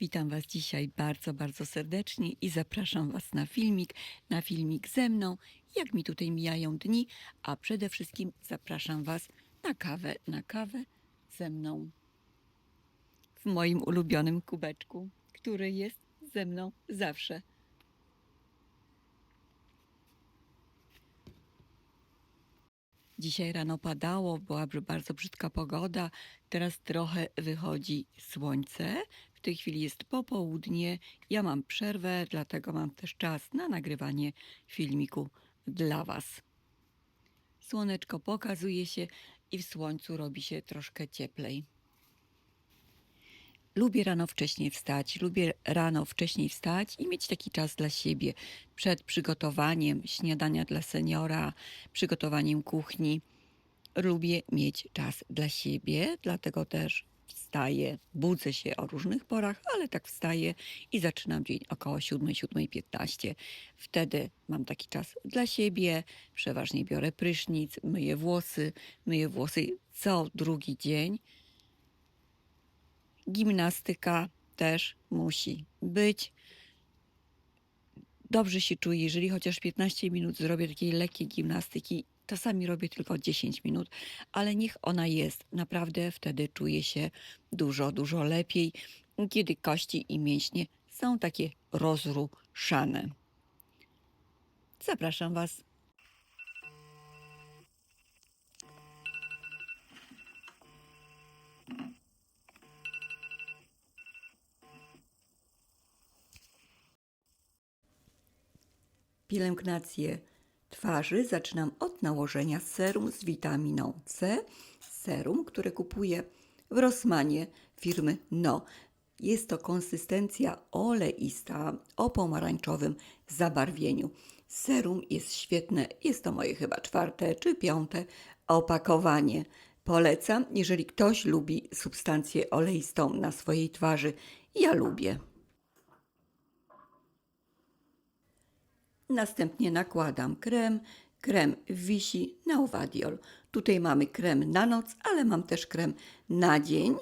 Witam Was dzisiaj bardzo, bardzo serdecznie i zapraszam Was na filmik, na filmik ze mną, jak mi tutaj mijają dni, a przede wszystkim zapraszam Was na kawę, na kawę ze mną w moim ulubionym kubeczku, który jest ze mną zawsze. Dzisiaj rano padało, była bardzo brzydka pogoda. Teraz trochę wychodzi słońce. W tej chwili jest popołudnie. Ja mam przerwę, dlatego mam też czas na nagrywanie filmiku dla Was. Słoneczko pokazuje się i w słońcu robi się troszkę cieplej. Lubię rano wcześniej wstać, lubię rano wcześniej wstać i mieć taki czas dla siebie przed przygotowaniem śniadania dla seniora, przygotowaniem kuchni. Lubię mieć czas dla siebie, dlatego też wstaję, budzę się o różnych porach, ale tak wstaję i zaczynam dzień około 7, 7.15. Wtedy mam taki czas dla siebie, przeważnie biorę prysznic, myję włosy, myję włosy co drugi dzień. Gimnastyka też musi być. Dobrze się czuję, jeżeli chociaż 15 minut zrobię takiej lekkiej gimnastyki. Czasami robię tylko 10 minut, ale niech ona jest. Naprawdę wtedy czuję się dużo, dużo lepiej, kiedy kości i mięśnie są takie rozruszane. Zapraszam Was Pielęgnację twarzy zaczynam od nałożenia serum z witaminą C. Serum, które kupuję w Rossmanie firmy No. Jest to konsystencja oleista o pomarańczowym zabarwieniu. Serum jest świetne, jest to moje chyba czwarte czy piąte opakowanie. Polecam, jeżeli ktoś lubi substancję oleistą na swojej twarzy. Ja lubię. Następnie nakładam krem. Krem wisi na Ovadiol. Tutaj mamy krem na noc, ale mam też krem na dzień,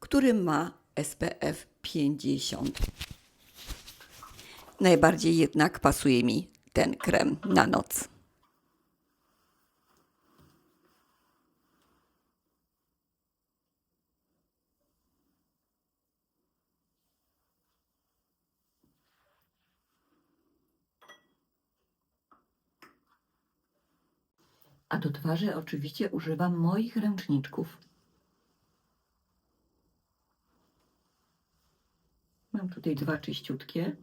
który ma SPF 50. Najbardziej jednak pasuje mi ten krem na noc. A do twarzy oczywiście używam moich ręczniczków. Mam tutaj dwa czyściutkie,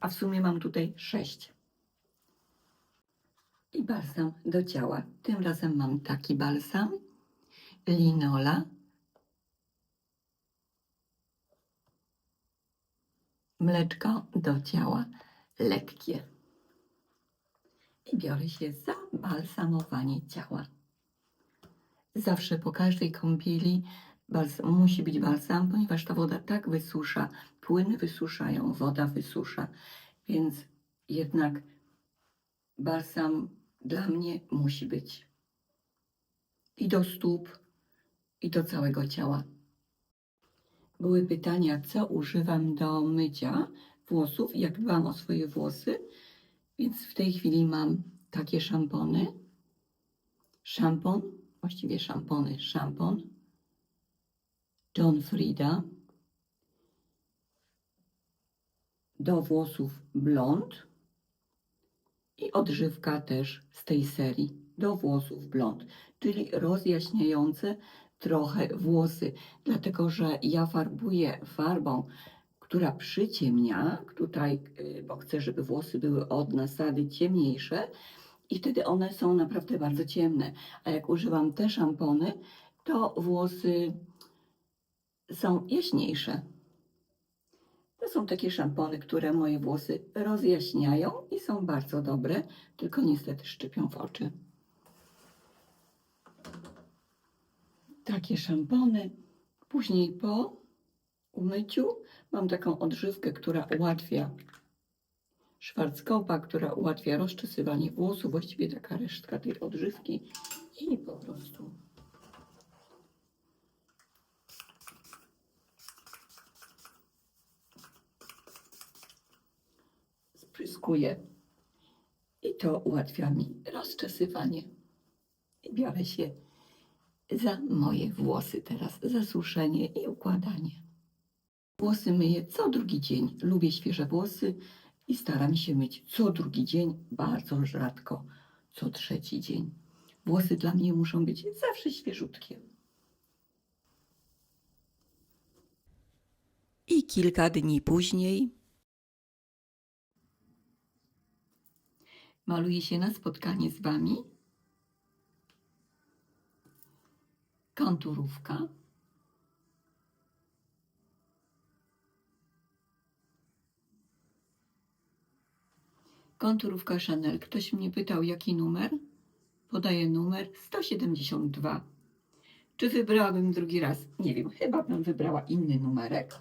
a w sumie mam tutaj sześć. I balsam do ciała. Tym razem mam taki balsam. Linola. Mleczko do ciała lekkie i biorę się za balsamowanie ciała. Zawsze po każdej kąpieli balsam, musi być balsam, ponieważ ta woda tak wysusza, płyny wysuszają, woda wysusza, więc jednak balsam dla mnie musi być i do stóp, i do całego ciała. Były pytania, co używam do mycia włosów, jak dbam o swoje włosy. Więc w tej chwili mam takie szampony. Szampon, właściwie szampony, szampon. John Frieda. Do włosów blond. I odżywka też z tej serii. Do włosów blond, czyli rozjaśniające trochę włosy. Dlatego, że ja farbuję farbą która przyciemnia, tutaj, y, bo chcę, żeby włosy były od nasady ciemniejsze i wtedy one są naprawdę bardzo ciemne. A jak używam te szampony, to włosy są jaśniejsze. To są takie szampony, które moje włosy rozjaśniają i są bardzo dobre, tylko niestety szczypią w oczy. Takie szampony. Później po umyciu mam taką odżywkę, która ułatwia szwarckopa, która ułatwia rozczesywanie włosów, właściwie taka resztka tej odżywki i po prostu spryskuję. I to ułatwia mi rozczesywanie. I biorę się za moje włosy teraz, za suszenie i układanie. Włosy myję co drugi dzień. Lubię świeże włosy i staram się myć co drugi dzień, bardzo rzadko co trzeci dzień. Włosy dla mnie muszą być zawsze świeżutkie. I kilka dni później maluję się na spotkanie z Wami. Konturówka. Konturówka Chanel. Ktoś mnie pytał, jaki numer? Podaję numer 172. Czy wybrałabym drugi raz? Nie wiem, chyba bym wybrała inny numerek.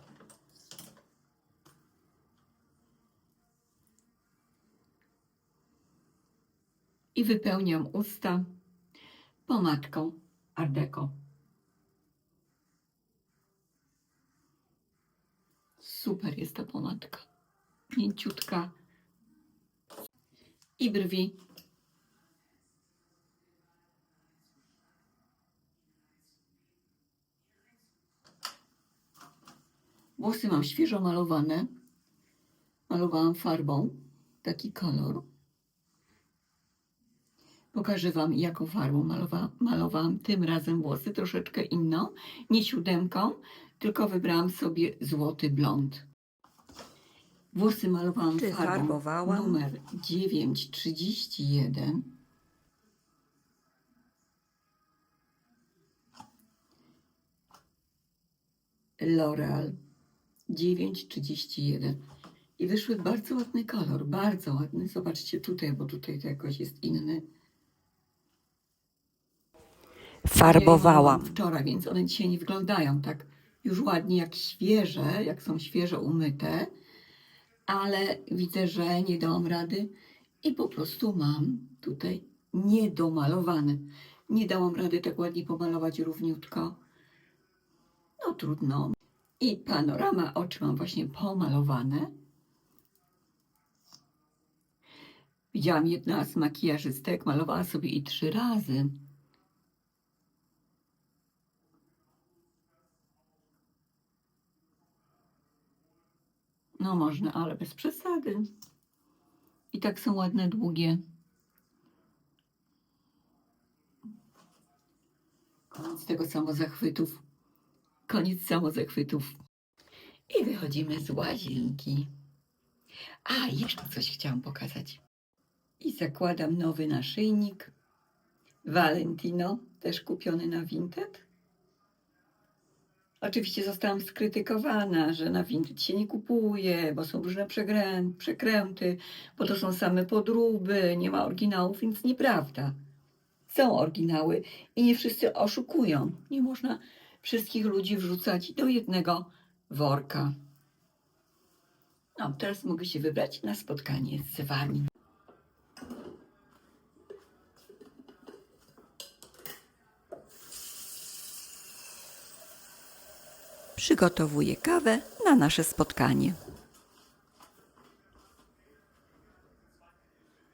I wypełniam usta pomadką Art. Super jest ta pomadka. Mięciutka. I brwi. Włosy mam świeżo malowane. Malowałam farbą. Taki kolor. Pokażę Wam, jaką farbą malowa, malowałam tym razem włosy, troszeczkę inną, nie siódemką, tylko wybrałam sobie złoty blond. Włosy malowałam Czy farbą farbowałam? numer 931. L'Oreal 931. I wyszły bardzo ładny kolor, bardzo ładny. Zobaczcie tutaj, bo tutaj to jakoś jest inny. Farbowałam. Wczoraj, więc one dzisiaj nie wyglądają tak już ładnie jak świeże, jak są świeżo umyte, ale widzę, że nie dałam rady i po prostu mam tutaj niedomalowane. Nie dałam rady tak ładnie pomalować równiutko. No trudno. I panorama oczy mam właśnie pomalowane. Widziałam jedna z makijażystek, malowała sobie i trzy razy. No można, ale bez przesady. I tak są ładne, długie. Koniec tego samozachwytów. Koniec samozachwytów. I wychodzimy z łazienki. A, jeszcze coś chciałam pokazać. I zakładam nowy naszyjnik. Valentino, też kupiony na Vinted. Oczywiście zostałam skrytykowana, że na Vinted się nie kupuje, bo są różne przekręty, bo to są same podróby, nie ma oryginałów, więc nieprawda. Są oryginały i nie wszyscy oszukują. Nie można wszystkich ludzi wrzucać do jednego worka. No, teraz mogę się wybrać na spotkanie z Wami. Przygotowuję kawę na nasze spotkanie.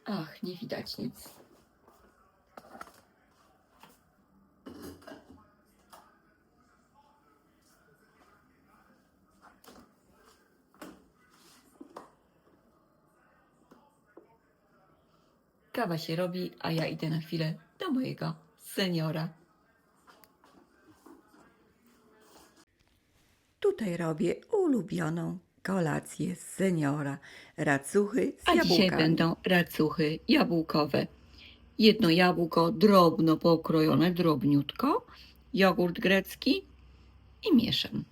Ach, nie widać nic. Kawa się robi, a ja idę na chwilę do mojego seniora. Tutaj robię ulubioną kolację z seniora. Racuchy z A dzisiaj jabłkami. będą racuchy jabłkowe. Jedno jabłko drobno pokrojone, drobniutko, jogurt grecki i mieszam.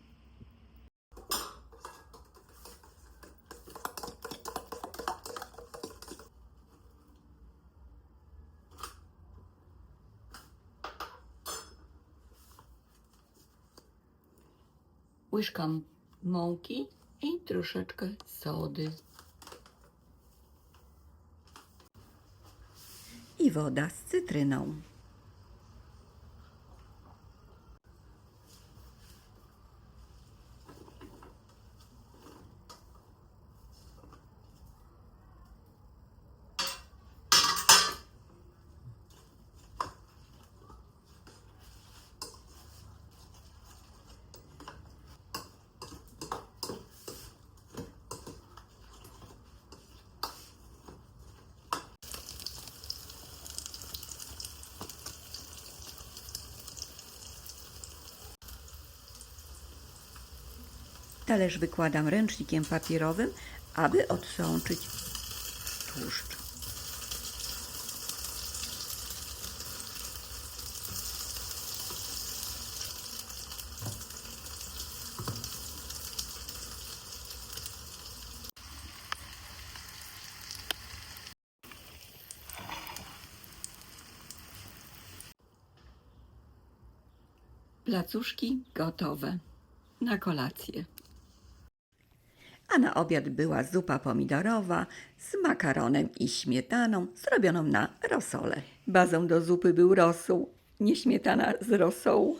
Łyżka mąki i troszeczkę sody. I woda z cytryną. Talerz wykładam ręcznikiem papierowym, aby odsączyć tłuszcz. Placuszki gotowe na kolację. A na obiad była zupa pomidorowa z makaronem i śmietaną zrobioną na rosole. Bazą do zupy był rosół, nie śmietana z rosołu.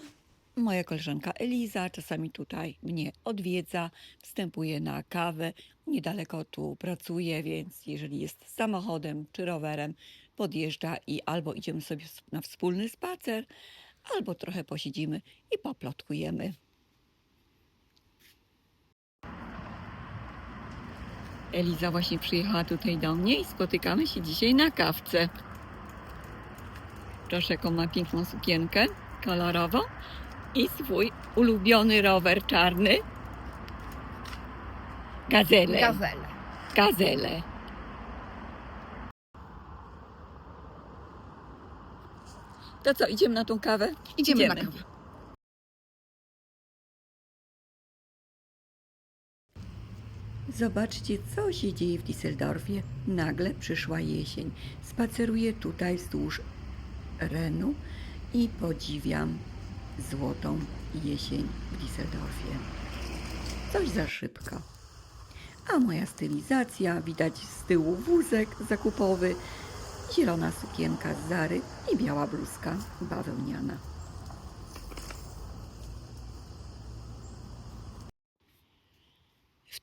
Moja koleżanka Eliza czasami tutaj mnie odwiedza, wstępuje na kawę. Niedaleko tu pracuje, więc jeżeli jest samochodem czy rowerem, podjeżdża i albo idziemy sobie na wspólny spacer, albo trochę posiedzimy i poplotkujemy. Eliza właśnie przyjechała tutaj do mnie i spotykamy się dzisiaj na kawce. Proszę, jaką ma piękną sukienkę kolorową i swój ulubiony rower czarny. Gazelę. Gazele. Gazelę. To co, idziemy na tą kawę? Idziemy, na kawę. Zobaczcie, co się dzieje w Düsseldorfie. Nagle przyszła jesień. Spaceruję tutaj wzdłuż Renu i podziwiam złotą jesień w Düsseldorfie. Coś za szybko. A moja stylizacja, widać z tyłu wózek zakupowy, zielona sukienka z Zary i biała bluzka bawełniana.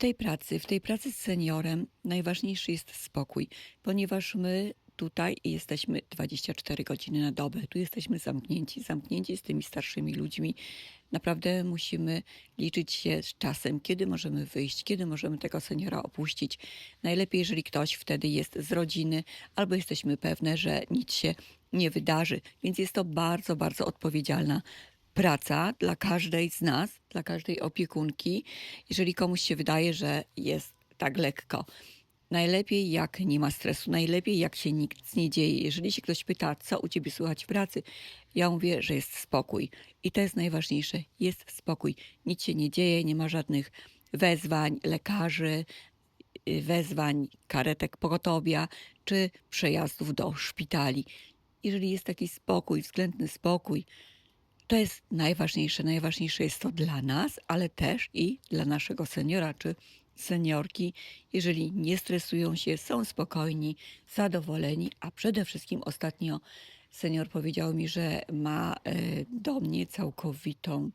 Tej pracy, w tej pracy z seniorem najważniejszy jest spokój, ponieważ my tutaj jesteśmy 24 godziny na dobę. Tu jesteśmy zamknięci, zamknięci z tymi starszymi ludźmi. Naprawdę musimy liczyć się z czasem, kiedy możemy wyjść, kiedy możemy tego seniora opuścić. Najlepiej, jeżeli ktoś wtedy jest z rodziny, albo jesteśmy pewne, że nic się nie wydarzy. Więc jest to bardzo, bardzo odpowiedzialna praca dla każdej z nas, dla każdej opiekunki, jeżeli komuś się wydaje, że jest tak lekko. Najlepiej jak nie ma stresu, najlepiej jak się nic nie dzieje. Jeżeli się ktoś pyta, co u ciebie słychać w pracy, ja mówię, że jest spokój. I to jest najważniejsze. Jest spokój. Nic się nie dzieje, nie ma żadnych wezwań lekarzy, y, wezwań karetek pogotowia czy przejazdów do szpitali. Jeżeli jest taki spokój, względny spokój, to jest najważniejsze. Najważniejsze jest to dla nas, ale też i dla naszego seniora czy seniorki. Jeżeli nie stresują się, są spokojni, zadowoleni, a przede wszystkim ostatnio senior powiedział mi, że ma e, do mnie całkowitą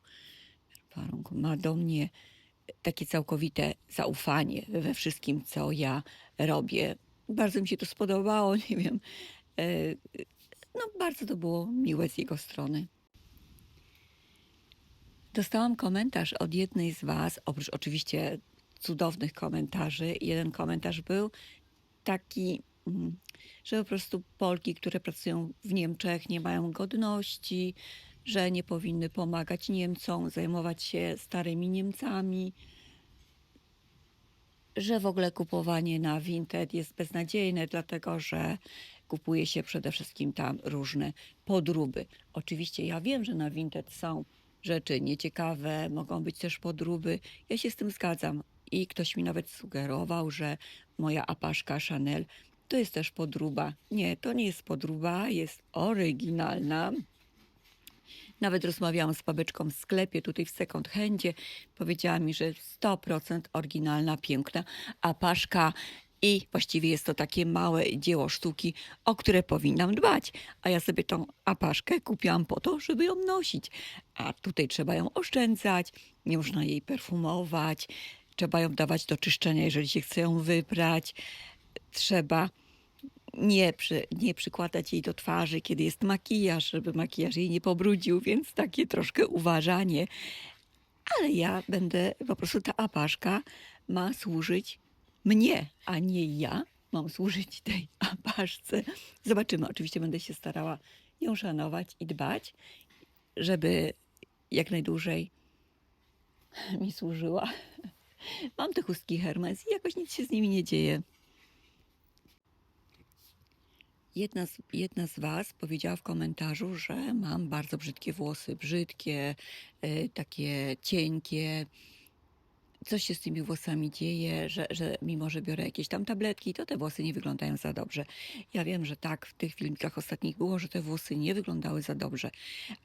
ma do mnie takie całkowite zaufanie we wszystkim, co ja robię. Bardzo mi się to spodobało, nie wiem. e, No, bardzo to było miłe z jego strony. Dostałam komentarz od jednej z Was, oprócz oczywiście cudownych komentarzy. Jeden komentarz był taki, mm, że po prostu Polki, które pracują w Niemczech, nie mają godności, że nie powinny pomagać Niemcom, zajmować się starymi Niemcami, że w ogóle kupowanie na Vinted jest beznadziejne, dlatego że kupuje się przede wszystkim tam różne podróby. Oczywiście ja wiem, że na Vinted są rzeczy nieciekawe, mogą być też podróby. Ja się z tym zgadzam. I ktoś mi nawet sugerował, że moja apaszka Chanel to jest też podróba. Nie, to nie jest podróba, jest oryginalna. Nawet rozmawiałam z babeczką w sklepie, tutaj w second handzie. Powiedziała mi, że 100% oryginalna, piękna apaszka. I właściwie jest to takie małe dzieło sztuki, o które powinnam dbać. A ja sobie tą apaszkę kupiłam po to, żeby ją nosić. A tutaj trzeba ją oszczędzać, nie można jej perfumować, trzeba ją dawać do czyszczenia, jeżeli się chce ją wyprać. Trzeba nie, przy, nie przykładać jej do twarzy, kiedy jest makijaż, żeby makijaż jej nie pobrudził, więc takie troszkę uważanie. Ale ja będę, po prostu ta apaszka ma służyć mnie, a nie ja mam służyć tej apaszce. Zobaczymy. Oczywiście będę się starała ją szanować i dbać, żeby jak najdłużej mi służyła. Mam te chustki Hermes i jakoś nic się z nimi nie dzieje. Jedna z, jedna z Was powiedziała w komentarzu, że mam bardzo brzydkie włosy. Brzydkie, y, takie cienkie. Coś się z tymi włosami dzieje, że, że mimo, że biorę jakieś tam tabletki, to te włosy nie wyglądają za dobrze. Ja wiem, że tak w tych filmikach ostatnich było, że te włosy nie wyglądały za dobrze,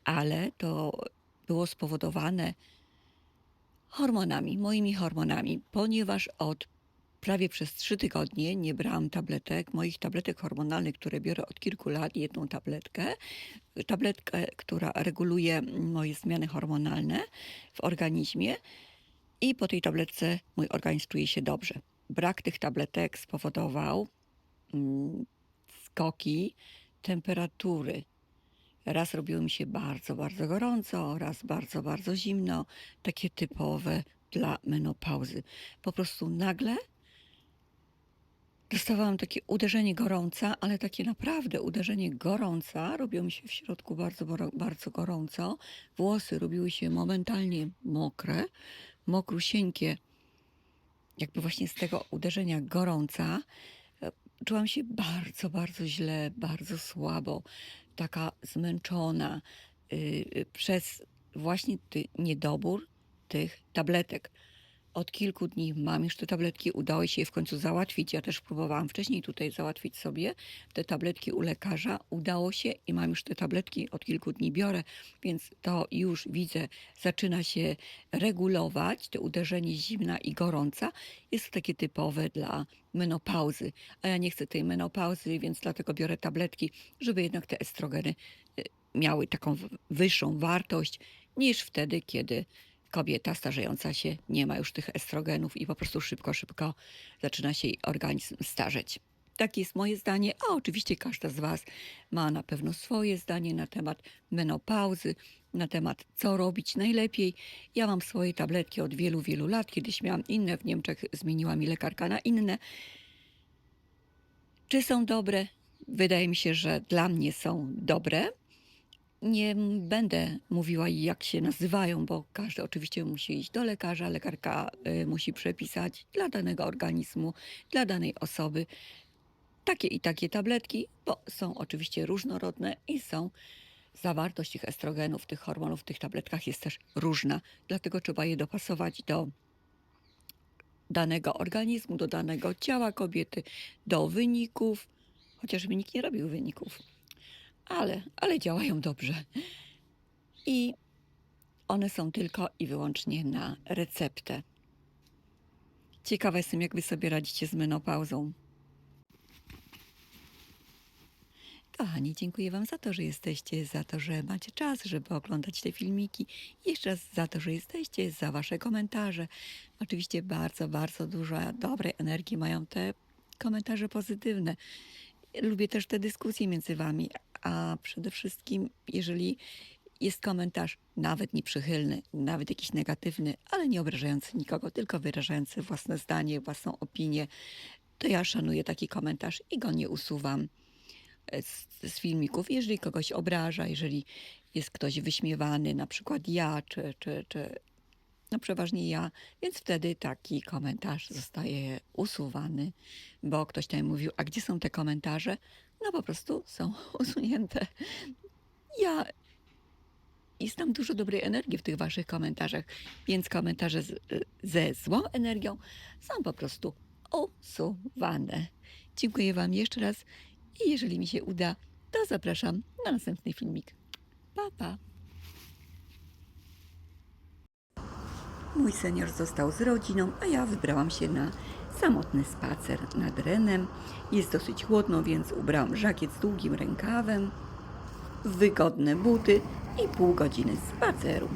ale to było spowodowane hormonami, moimi hormonami, ponieważ od prawie przez trzy tygodnie nie brałam tabletek, moich tabletek hormonalnych, które biorę od kilku lat, jedną tabletkę, tabletkę, która reguluje moje zmiany hormonalne w organizmie i po tej tabletce mój organizm czuje się dobrze. Brak tych tabletek spowodował mm, skoki temperatury. Raz robiło mi się bardzo, bardzo gorąco, raz bardzo, bardzo zimno, takie typowe dla menopauzy. Po prostu nagle dostawałam takie uderzenie gorąca, ale takie naprawdę uderzenie gorąca. Robiło mi się w środku bardzo, bardzo gorąco. Włosy robiły się momentalnie mokre, mokrusieńkie. Jakby właśnie z tego uderzenia gorąca e, czułam się bardzo, bardzo źle, bardzo słabo, taka zmęczona y, y, przez właśnie ty, niedobór tych tabletek. Od kilku dni mam już te tabletki, udało się je w końcu załatwić. Ja też próbowałam wcześniej tutaj załatwić sobie te tabletki u lekarza. Udało się i mam już te tabletki, od kilku dni biorę, więc to już widzę, zaczyna się regulować, te uderzenie zimna i gorąca. Jest to takie typowe dla menopauzy, a ja nie chcę tej menopauzy, więc dlatego biorę tabletki, żeby jednak te estrogeny y, miały taką wyższą wartość niż wtedy, kiedy kobieta starzejąca się nie ma już tych estrogenów i po prostu szybko, szybko zaczyna się jej organizm starzeć. Takie jest moje zdanie, a oczywiście każda z Was ma na pewno swoje zdanie na temat menopauzy, na temat co robić najlepiej. Ja mam swoje tabletki od wielu, wielu lat. Kiedyś miałam inne, w Niemczech zmieniła mi lekarka na inne. Czy są dobre? Wydaje mi się, że dla mnie są dobre. Nie będę mówiła, jak się nazywają, bo każdy oczywiście musi iść do lekarza. Lekarka y, musi przepisać dla danego organizmu, dla danej osoby takie i takie tabletki, bo są oczywiście różnorodne i są zawartość tych estrogenów, tych hormonów w tych tabletkach jest też różna, dlatego trzeba je dopasować do danego organizmu, do danego ciała kobiety, do wyników, chociażby nikt nie robił wyników, ale, ale działają dobrze. I one są tylko i wyłącznie na receptę. Ciekawa jestem, jak wy sobie radzicie z menopauzą. Kochani, dziękuję Wam za to, że jesteście, za to, że macie czas, żeby oglądać te filmiki. Jeszcze raz za to, że jesteście, za Wasze komentarze. Oczywiście bardzo, bardzo dużo dobrej energii mają te komentarze pozytywne. Lubię też te dyskusje między Wami, a przede wszystkim, jeżeli jest komentarz nawet nieprzychylny, nawet jakiś negatywny, ale nie obrażający nikogo, tylko wyrażający własne zdanie, własną opinię, to ja szanuję taki komentarz i go nie usuwam e, z, z filmików. Jeżeli kogoś obraża, jeżeli jest ktoś wyśmiewany, na przykład ja, czy, czy, czy no przeważnie ja, więc wtedy taki komentarz zostaje usuwany, bo ktoś tam mówił, a gdzie są te komentarze? No po prostu są usunięte. Ja jest tam dużo dobrej energii w tych waszych komentarzach, więc komentarze z, ze złą energią są po prostu usuwane. Dziękuję Wam jeszcze raz i jeżeli mi się uda, to zapraszam na następny filmik. Pa, pa! Mój senior został z rodziną, a ja wybrałam się na samotny spacer nad Renem. Jest dosyć chłodno, więc ubrałam żakiet z długim rękawem, wygodne buty i pół godziny spaceru.